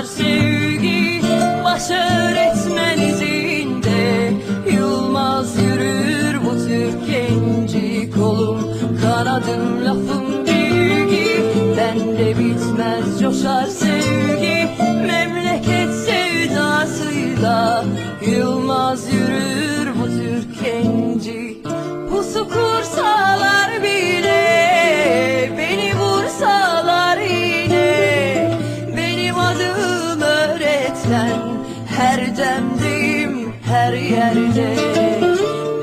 coşar sevgi Baş öğretmen izinde Yılmaz yürür bu Türk genci Kolum kanadım lafım bilgi Bende bitmez coşar sevgi her yerde.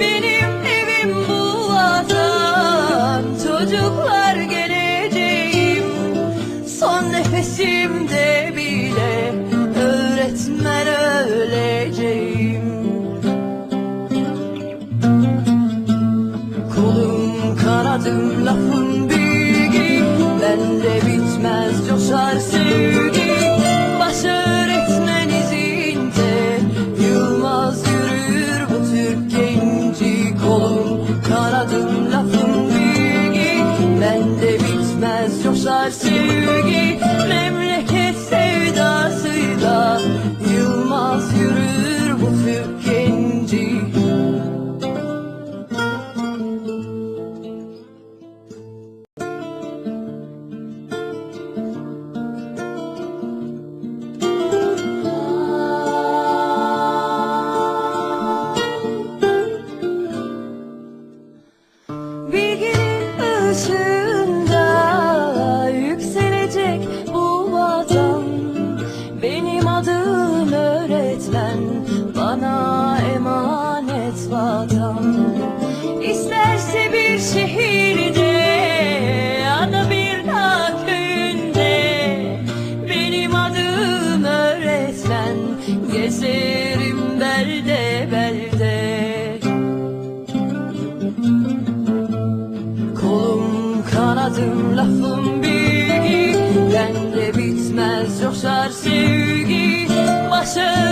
Benim evim bu vatan Çocuklar geleceğim. Son nefesimde bile Öğretmen öleceğim. Kolum kanadım lafım bitmez coşar Benim adım öğretmen bana emanet vatan. İsterse bir şehirde ya da bir dağ köyünde Benim adım öğretmen gezerim belde belde. Kolum kanadım lafım bilgi Bende bitmez coşar sevgi Baş öğretmen